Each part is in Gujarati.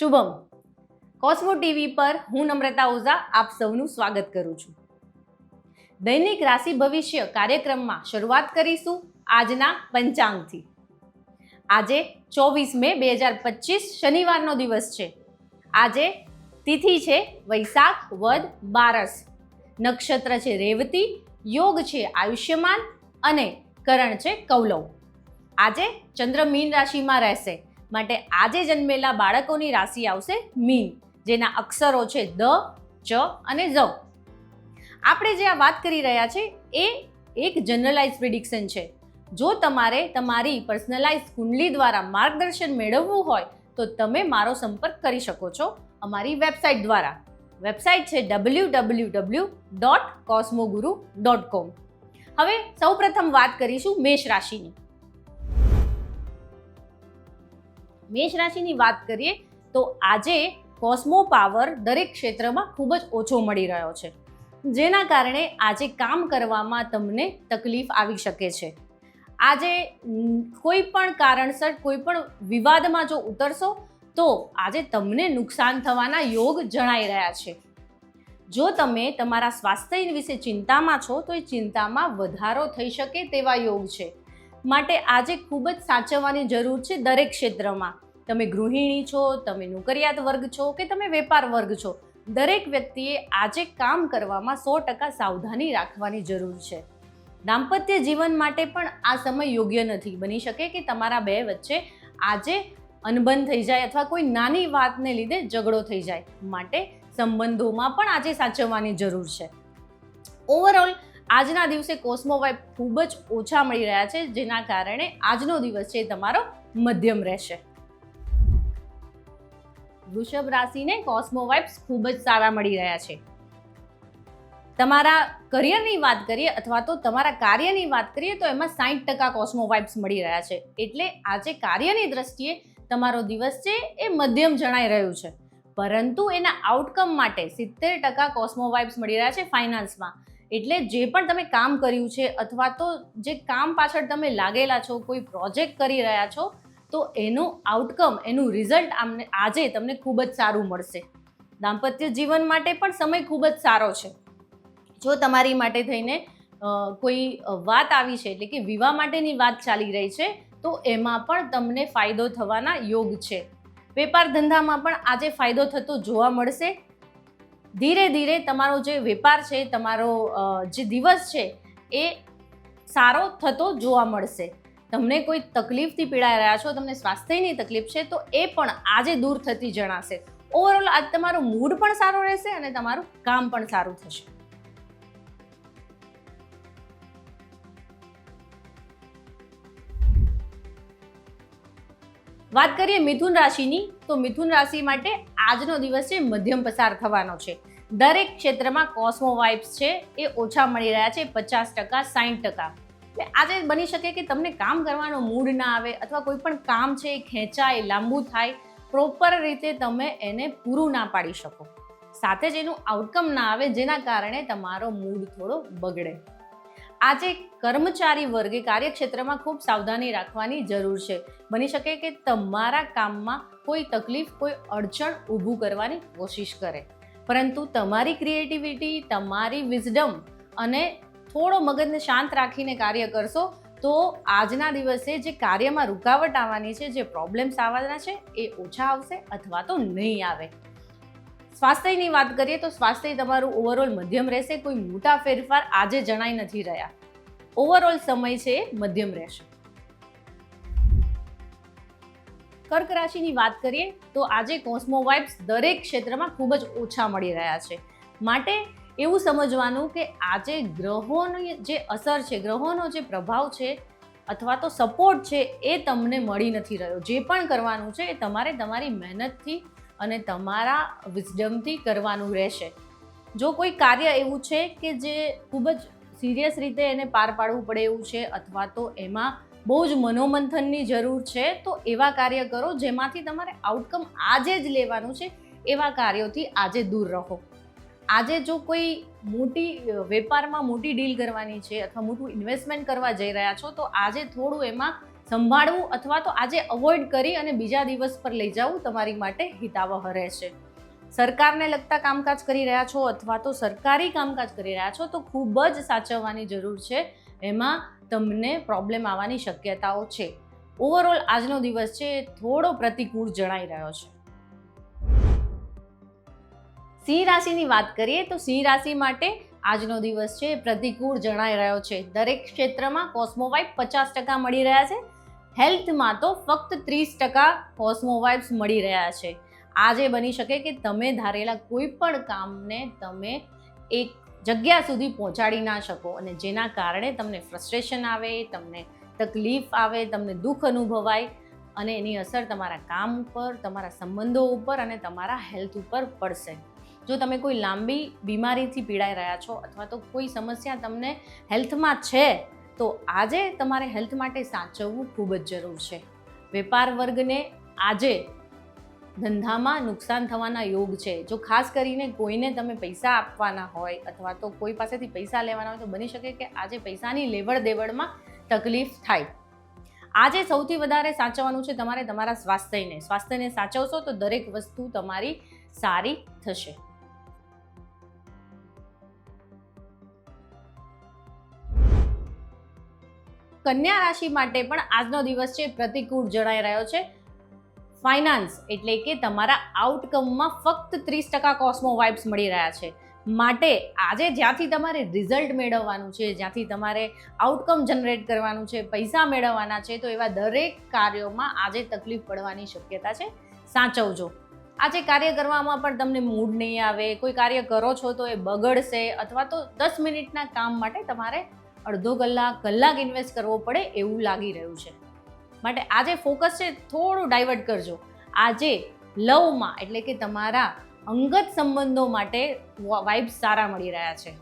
શુભમ. કોસ્મો ટીવી પર હું નમ્રતા ઓઝા આપ સૌનું સ્વાગત કરું છું. દૈનિક રાશિ ભવિષ્ય કાર્યક્રમમાં શરૂઆત કરીશું આજના પંચાંગથી. આજે ચોવીસ મે બે હજાર પચીસ શનિવારનો દિવસ છે. આજે તિથિ છે વૈશાખ વદ બારસ. નક્ષત્ર છે રેવતી, યોગ છે આયુષ્યમાન અને કરણ છે કૌલવ. આજે ચંદ્ર મીન રાશિમાં રહેશે. માટે આજે જન્મેલા બાળકોની રાશિ આવશે મીન, જેના અક્ષરો છે દ, ચ અને ઝ. આપણે જે આ વાત કરી રહ્યા છે, એ એક જનરલાઇઝ પ્રિડિક્શન છે. જો તમારે તમારી પર્સનલાઇઝ કુંડલી દ્વારા માર્ગદર્શન મેળવવું હોય, તો તમે મારો સંપર્ક કરી શકો છો અમારી વેબસાઇટ દ્વારા. વેબસાઇટ છે W W W dot Cosmoguru dot com હવે સૌપ્રથમ વાત કરીશું મેષ રાશિની. મેષ રાશિની વાત કરીએ, તો આજે કોસ્મો પાવર દરેક ક્ષેત્રમાં ખૂબ જ ઓછો મળી રહ્યો છે. જેના કારણે આજે કામ કરવામાં તમને તકલીફ આવી શકે છે. આજે કોઈ પણ કારણસર, કોઈ પણ વિવાદમાં જો ઉતરશો, તો આજે તમને નુકસાન થવાના યોગ જણાઈ રહ્યા છે. જો તમે તમારા સ્વાસ્થ્ય વિશે ચિંતામાં છો, તો એ ચિંતામાં વધારો થઈ શકે તેવા યોગ છે. માટે આજે ખૂબ જ સાચવવાની જરૂર છે દરેક ક્ષેત્રમાં. તમે ગૃહિણી છો, તમે નોકરિયાત વર્ગ છો કે તમે વેપાર વર્ગ છો, દરેક વ્યક્તિએ આજે કામ કરવામાં સો ટકા સાવધાની રાખવાની જરૂર છે. દાંપત્ય જીવન માટે પણ આ સમય યોગ્ય નથી. બની શકે કે તમારા બે વચ્ચે આજે અનબન થઈ જાય અથવા કોઈ નાની વાતને લીધે ઝઘડો થઈ જાય. માટે સંબંધોમાં પણ આજે સાચવવાની જરૂર છે. ઓવરઓલ આજના દિવસે કોસ્મો વાઇબ ખૂબ જ ઓછા મળી રહ્યા છે, જેના કારણે આજનો દિવસ છે તમારો મધ્યમ રહેશે. વૃષભ રાશિને કોસ્મો વાઇબ્સ ખૂબ જ સારા મળી રહ્યા છે. તમારા કરિયરની વાત કરીએ અથવા તો તમારા કાર્યની વાત કરીએ તો એમાં સાઠ ટકા કોસ્મો વાઇબ્સ મળી રહ્યા છે. એટલે આજે કાર્યની દ્રષ્ટિએ તમારો દિવસ છે એ મધ્યમ જણાઈ રહ્યું છે. પરંતુ એના આઉટકમ માટે સિત્તેર ટકા કોસ્મો વાઇબ્સ મળી રહ્યા છે ફાઇનાન્સમાં એટલે જે પણ તમે કામ કર્યું છે અથવા તો જે કામ પાછળ તમે લાગેલા છો, કોઈ પ્રોજેક્ટ કરી રહ્યા છો તો એનું આઉટકમ એનું રિઝલ્ટ આમને આજે તમને ખૂબ જ સારું મળશે. દાંપત્ય જીવન માટે પણ સમય ખૂબ જ સારો છે. જો તમારી માટે થઈને કોઈ વાત આવી છે એટલે કે વિવાહ માટેની વાત ચાલી રહી છે, તો એમાં પણ તમને ફાયદો થવાના યોગ છે. વેપાર ધંધામાં પણ આજે ફાયદો થતો જોવા મળશે. ધીરે ધીરે તમારો જે વેપાર છે, તમારો જે દિવસ છે, એ સારો થતો જોવા મળશે. તમને કોઈ તકલીફથી પીડાઈ રહ્યા છો, તમને સ્વાસ્થ્યની તકલીફ છે, તો એ પણ આજે દૂર થતી જણાશે. ઓવરઓલ આજ તમારો મૂડ પણ સારો રહેશે અને તમારું કામ પણ સારું થશે. વાત કરીએ મિથુન રાશિની, તો મિથુન રાશિ માટે આજનો દિવસ છે મધ્યમ પસાર થવાનો છે. દરેક ક્ષેત્રમાં કોસ્મો વાઇબ્સ છે, એ ઓછા મળી રહ્યા છે, પચાસ ટકા સાઠ ટકા. એટલે આજે બની શકે કે તમને કામ કરવાનો મૂડ ના આવે અથવા કોઈ પણ કામ છે એ ખેંચાય, લાંબુ થાય પ્રોપર રીતે તમે એને પૂરું ના પાડી શકો. સાથે જ એનું આઉટકમ ના આવે જેના કારણે તમારો મૂડ થોડો બગડે. આજે કર્મચારી વર્ગે કાર્યક્ષેત્રમાં ખૂબ સાવધાની રાખવાની જરૂર છે. બની શકે કે તમારા કામમાં કોઈ તકલીફ, કોઈ અડચણ ઊભું કરવાની કોશિશ કરે. પરંતુ તમારી ક્રિએટિવિટી તમારી વિઝડમ અને થોડો મગજને શાંત રાખીને કાર્ય કરશો, તો આજના દિવસે જે કાર્યમાં રૂકાવટ આવવાની છે, જે પ્રોબ્લેમ્સ આવવાના છે, એ ઓછા આવશે અથવા તો નહીં આવે. સ્વાસ્થ્યની વાત કરીએ તો સ્વાસ્થ્ય તમારું ઓવરઓલ મધ્યમ રહેશે, કોઈ મોટા ફેરફાર આજે જણાઈ નથી રહ્યા. ઓવરઓલ સમય છે મધ્યમ રહેશે. કર્ક રાશિની વાત કરીએ તો આજે કોસ્મો વાઇબ્સ દરેક ક્ષેત્રમાં ખૂબ જ ઓછા મળી રહ્યા છે. માટે એવું સમજવાનું કે આજે ગ્રહોની જે અસર છે, ગ્રહોનો જે પ્રભાવ છે અથવા તો સપોર્ટ છે એ તમને મળી નથી રહ્યો. જે પણ કરવાનું છે એ તમારે તમારી મહેનતથી અને તમારા વિઝડમથી કરવાનું રહેશે. જો કોઈ કાર્ય એવું છે કે જે ખૂબ જ સિરિયસ રીતે એને પાર પાડવું પડે એવું છે અથવા તો એમાં બહુ જ મનોમંથનની જરૂર છે, તો એવા કાર્ય કરો જેમાંથી તમારે આઉટકમ આજે જ લેવાનું છે, એવા કાર્યોથી આજે દૂર રહો. આજે જો કોઈ મોટી વેપારમાં મોટી ડીલ કરવાની છે અથવા મોટું ઇન્વેસ્ટમેન્ટ કરવા જઈ રહ્યા છો, તો આજે થોડું એમાં સંભાળવું અથવા તો આજે અવોઇડ કરી અને બીજા દિવસ પર લઈ જવું તમારી માટે હિતાવહ રહેશે. સરકારને લગતા કામકાજ કરી રહ્યા છો અથવા તો સરકારી કામકાજ કરી રહ્યા છો, તો ખૂબ જ સાચવવાની જરૂર છે. એમાં તમને પ્રોબ્લેમ આવવાની શક્યતાઓ છે. ઓવરઓલ આજનો દિવસ છે થોડો પ્રતિકૂળ જણાઈ રહ્યો છે. સિંહ રાશિની વાત કરીએ તો સિંહ રાશિ માટે આજનો દિવસ છે, પ્રતિકૂળ જણાઈ રહ્યો છે. દરેક ક્ષેત્રમાં કોસ્મોવાઇબ પચાસ ટકા મળી રહ્યા છે. હેલ્થમાં તો ફક્ત ત્રીસ ટકા કોસ્મોવાઇબ્સ મળી રહ્યા છે. આજે બની શકે કે તમે ધારેલા કોઈ પણ કામને તમે એક જગ્યા સુધી પહોંચાડી ના શકો અને જેના કારણે તમને ફ્રસ્ટ્રેશન આવે, તમને તકલીફ આવે, તમને દુઃખ અનુભવાય અને એની અસર તમારા કામ ઉપર, તમારા સંબંધો ઉપર અને તમારા હેલ્થ ઉપર પડશે. જો તમે કોઈ લાંબી બીમારીથી પીડાઈ રહ્યા છો અથવા તો કોઈ સમસ્યા તમને હેલ્થમાં છે, તો આજે તમારે હેલ્થ માટે સાચવવું ખૂબ જ જરૂર છે. વેપાર વર્ગને આજે ધંધામાં નુકસાન થવાના યોગ છે. જો ખાસ કરીને કોઈને તમે પૈસા આપવાના હોય અથવા તો કોઈ પાસેથી પૈસા લેવાના હોય તો બની શકે કે આજે પૈસાની લેવડ દેવડમાં તકલીફ થાય. આજે સૌથી વધારે સાચવવાનું છે તમારે તમારા સ્વાસ્થ્યને. સ્વાસ્થ્યને સાચવશો તો દરેક વસ્તુ તમારી સારી થશે. કન્યા રાશિ માટે પણ આજનો દિવસ છે પ્રતિકૂળ જણાઈ રહ્યો છે. ફાઇનાન્સ એટલે કે તમારા આઉટકમમાં ફક્ત ત્રીસ ટકા કોસ્મો વાઇબ્સ મળી રહ્યા છે. માટે આજે જ્યાંથી તમારે રિઝલ્ટ મેળવવાનું છે, જ્યાંથી તમારે આઉટકમ જનરેટ કરવાનું છે, પૈસા મેળવવાના છે, તો એવા દરેક કાર્યોમાં આજે તકલીફ પડવાની શક્યતા છે. સાચવજો. આજે કાર્ય કરવામાં પણ તમને મૂડ નહીં આવે, કોઈ કાર્ય કરો છો તો એ બગડશે અથવા તો દસ મિનિટના કામ માટે તમારે અડધો કલાક કલાક ઇન્વેસ્ટ કરવો પડે એવું લાગી રહ્યું છે. માટે આજે ફોકસ છે થોડું ડાયવર્ટ કરજો. આજે લવમાં એટલે કે તમારા અંગત સંબંધો માટે વાઇબ્સ સારા મળી રહ્યા છે.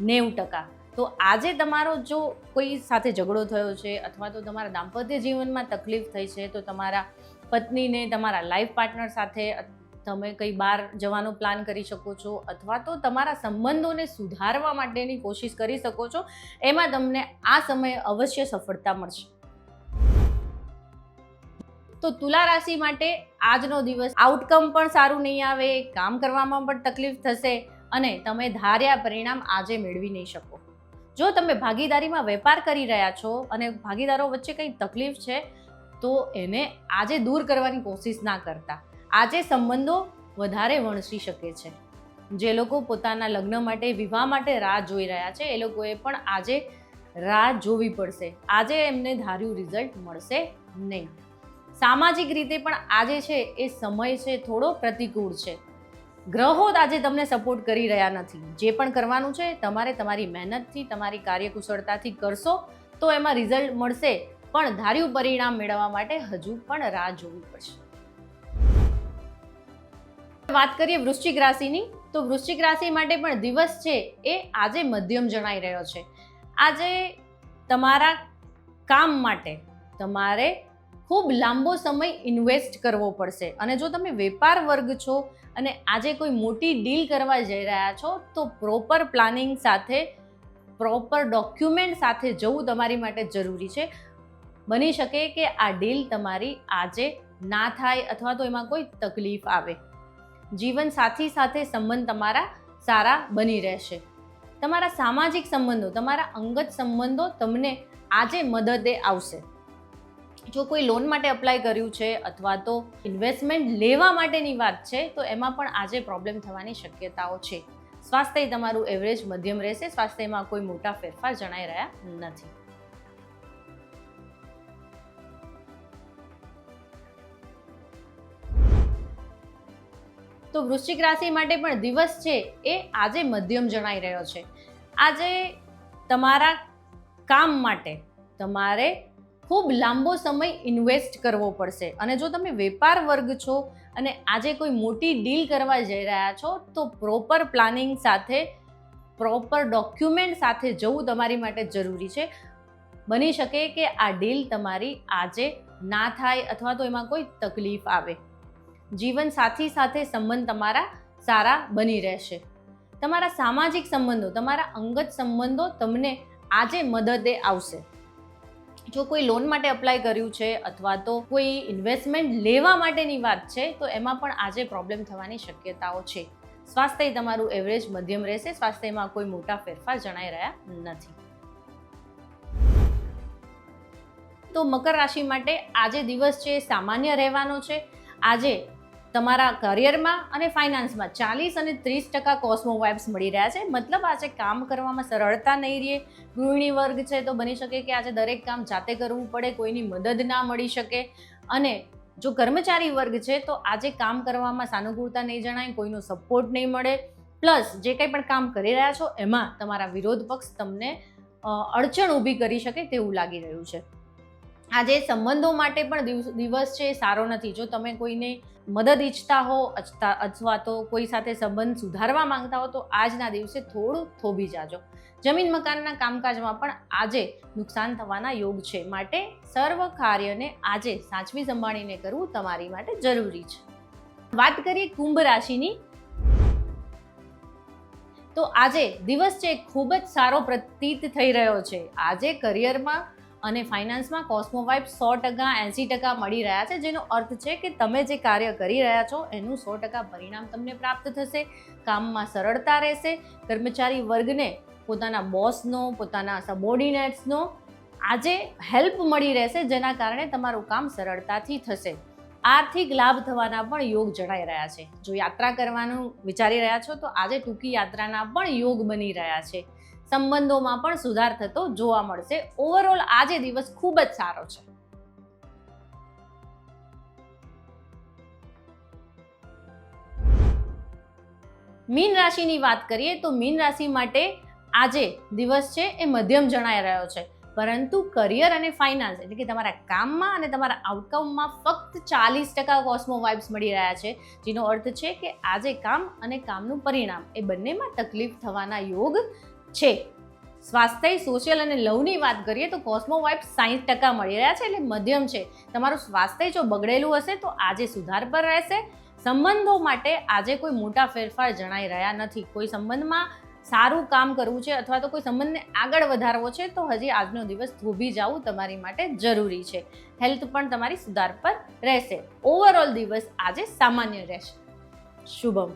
નેવું ટકા. તો આજે તમારો જો કોઈ સાથે ઝઘડો થયો છે અથવા તો તમારા દાંપત્ય જીવનમાં તકલીફ થઈ છે, તો તમારા પત્નીને, તમારા લાઈફ પાર્ટનર સાથે તમે કંઈ બહાર જવાનો પ્લાન કરી શકો છો અથવા તો તમારા સંબંધોને સુધારવા માટેની કોશિશ કરી શકો છો, એમાં તમને આ સમયે અવશ્ય સફળતા મળશે. તો તુલા રાશિ માટે આજનો દિવસ આઉટકમ પણ સારું નહીં આવે, કામ કરવામાં પણ તકલીફ થશે અને તમે ધાર્યા પરિણામ આજે મેળવી નહીં શકો. જો તમે ભાગીદારીમાં વેપાર કરી રહ્યા છો અને ભાગીદારો વચ્ચે કંઈ તકલીફ છે, તો એને આજે દૂર કરવાની કોશિશ ના કરતા. આજે સંબંધો વધારે વણસી શકે છે. જે લોકો પોતાના લગ્ન માટે, વિવાહ માટે રાહ જોઈ રહ્યા છે, એ લોકોએ પણ આજે રાહ જોવી પડશે. આજે એમને ધાર્યું રિઝલ્ટ મળશે નહીં. સામાજિક રીતે પણ આજે છે એ સમય છે થોડો પ્રતિકૂળ છે. ગ્રહો આજે તમને સપોર્ટ કરી રહ્યા નથી. જે પણ કરવાનું છે, તમારે તમારી મહેનતથી, તમારી કાર્યકુશળતાથી કરશો તો એમાં રિઝલ્ટ મળશે. પણ ધાર્યું પરિણામ મેળવવા માટે હજુ પણ રાહ જોવી પડશે. વાત કરીએ વૃશ્ચિક રાશિની, તો વૃશ્ચિક રાશિ માટે પણ દિવસ છે એ આજે મધ્યમ જણાઈ રહ્યો છે. આજે તમારા કામ માટે તમારે ખૂબ લાંબો સમય ઇન્વેસ્ટ કરવો પડશે અને જો તમે વેપાર વર્ગ છો અને આજે કોઈ મોટી ડીલ કરવા જઈ રહ્યા છો, તો પ્રોપર પ્લાનિંગ સાથે, પ્રોપર ડોક્યુમેન્ટ સાથે જવું તમારી માટે જરૂરી છે. બની શકે કે આ ડીલ તમારી આજે ના થાય અથવા તો એમાં કોઈ તકલીફ આવે. જીવન સાથી સાથે સંબંધ તમારા સારા બની રહેશે. તમારા સામાજિક સંબંધો, તમારા અંગત સંબંધો તમને આજે મદદે આવશે. જો કોઈ લોન માટે અપ્લાય કર્યું છે અથવા તો ઇન્વેસ્ટમેન્ટ લેવા માટેની વાત છે, તો એમાં પણ આજે પ્રોબ્લેમ થવાની શક્યતાઓ છે. સ્વાસ્થ્ય તમારું એવરેજ મધ્યમ રહેશે. સ્વાસ્થ્યમાં કોઈ મોટા ફેરફાર જણાઈ રહ્યા નથી. તો વૃશ્ચિક રાશિ માટે પણ દિવસ છે એ આજે મધ્યમ જણાઈ રહ્યો છે. આજે તમારા કામ માટે તમારે ખૂબ લાંબો સમય ઇન્વેસ્ટ કરવો પડશે અને જો તમે વેપાર વર્ગ છો અને આજે કોઈ મોટી ડીલ કરવા જઈ રહ્યા છો તો પ્રોપર પ્લાનિંગ સાથે, પ્રોપર ડોક્યુમેન્ટ સાથે જવું તમારી માટે જરૂરી છે. બની શકે કે આ ડીલ તમારી આજે ના થાય અથવા તો એમાં કોઈ તકલીફ આવે. જીવન સાથી સાથે સંબંધ તમારા સારા બની રહેશે. તમારા સામાજિક સંબંધો, તમારા અંગત સંબંધો તમને આજે મદદે આવશે. જો કોઈ લોન માટે અપ્લાય કર્યું છે અથવા તો કોઈ ઇન્વેસ્ટમેન્ટ લેવા માટેની વાત છે, તો એમાં પણ આજે પ્રોબ્લેમ થવાની શક્યતાઓ છે. સ્વાસ્થ્ય તમારું એવરેજ મધ્યમ રહેશે. સ્વાસ્થ્યમાં કોઈ મોટા ફેરફાર જણાઈ રહ્યા નથી. તો મકર રાશિ માટે આજે દિવસ છે, સામાન્ય રહેવાનો છે. આજે તમારા કરિયરમાં અને ફાઇનાન્સમાં ચાલીસ અને ત્રીસ ટકા કોસ્મો વાઇબ્સ મળી રહ્યા છે. મતલબ આજે કામ કરવામાં સરળતા નહીં રહે, ગૃહિણી વર્ગ છે તો બની શકે કે આજે દરેક કામ જાતે કરવું પડે, કોઈની મદદ ના મળી શકે. અને જો કર્મચારી વર્ગ છે તો આજે કામ કરવામાં સાનુકૂળતા નહીં જણાય, કોઈનો સપોર્ટ નહીં મળે. પ્લસ જે કંઈ પણ કામ કરી રહ્યા છો, એમાં તમારા વિરોધ પક્ષ તમને અડચણ ઊભી કરી શકે તેવું લાગી રહ્યું છે. આજે સંબંધો માટે પણ દિવસ છે, સારો નથી. જો તમે કોઈને મદદ ઈચ્છતા હો અથવા તો કોઈ સાથે સંબંધ સુધારવા માંગતા હો, તો આજના દિવસે થોડું થોભી જાજો. જમીન મકાનના કામકાજમાં પણ આજે નુકસાન થવાના યોગ છે. માટે સર્વ કાર્યને આજે સાચવી સંભાળીને કરવું તમારી માટે જરૂરી છે. વાત કરીએ કુંભ રાશિની. તો આજે દિવસ છે, ખૂબ જ સારો પ્રતીત થઈ રહ્યો છે. આજે કરિયરમાં અને ફાઇનાન્સમાં કોસ્મો વાઇબ સો ટકા એંસી ટકા મળી રહ્યા છે, જેનો અર્થ છે કે તમે જે કાર્ય કરી રહ્યા છો, એનું સો ટકા પરિણામ તમને પ્રાપ્ત થશે, કામમાં સરળતા રહેશે, કર્મચારી વર્ગને, પોતાના બોસનો પોતાના સબોર્ડિનેટ્સનો આજે હેલ્પ મળી રહેશે, જેના કારણે તમારું કામ સરળતાથી થશે. આર્થિક લાભ થવાના પણ યોગ જણાઈ રહ્યા છે. જો યાત્રા કરવાનું વિચારી રહ્યા છો, તો આજે ટૂંકી યાત્રાના પણ યોગ બની રહ્યા છે. સંબંધોમાં પણ સુધાર થતો જોવા મળશે. ઓવરઓલ આજે દિવસ ખૂબ જ સારો છે. મીન રાશિની વાત કરીએ તો મીન રાશિ માટે આજે દિવસ છે એ મધ્યમ જણાઈ રહ્યો છે. પરંતુ કરિયર અને ફાઇનાન્સ એટલે કે તમારા કામમાં અને તમારા આઉટકમમાં ફક્ત ચાલીસ ટકા કોસ્મો વાઇબ્સ મળી રહ્યા છે. જેનો અર્થ છે કે આજે કામ અને કામનું પરિણામ એ બંનેમાં તકલીફ થવાના યોગ છે. સ્વાસ્થ્ય સોશિયલ અને લવની વાત કરીએ તો કોસ્મો વાઇબ્સ સાહીઠ ટકા મળી રહ્યા છે એટલે મધ્યમ છે. તમારું સ્વાસ્થ્ય જો બગડેલું હશે તો આજે સુધાર પર રહેશે. સંબંધો માટે આજે કોઈ મોટા ફેરફાર જણાઈ રહ્યા નથી. કોઈ સંબંધમાં સારું કામ કરવું છે અથવા તો કોઈ સંબંધને આગળ વધારવો છે તો હજી આજનો દિવસ ધોબી જવું તમારી માટે જરૂરી છે. હેલ્થ પણ તમારી સુધાર પર રહેશે. ઓવરઓલ દિવસ આજે સામાન્ય રહેશે. શુભમ.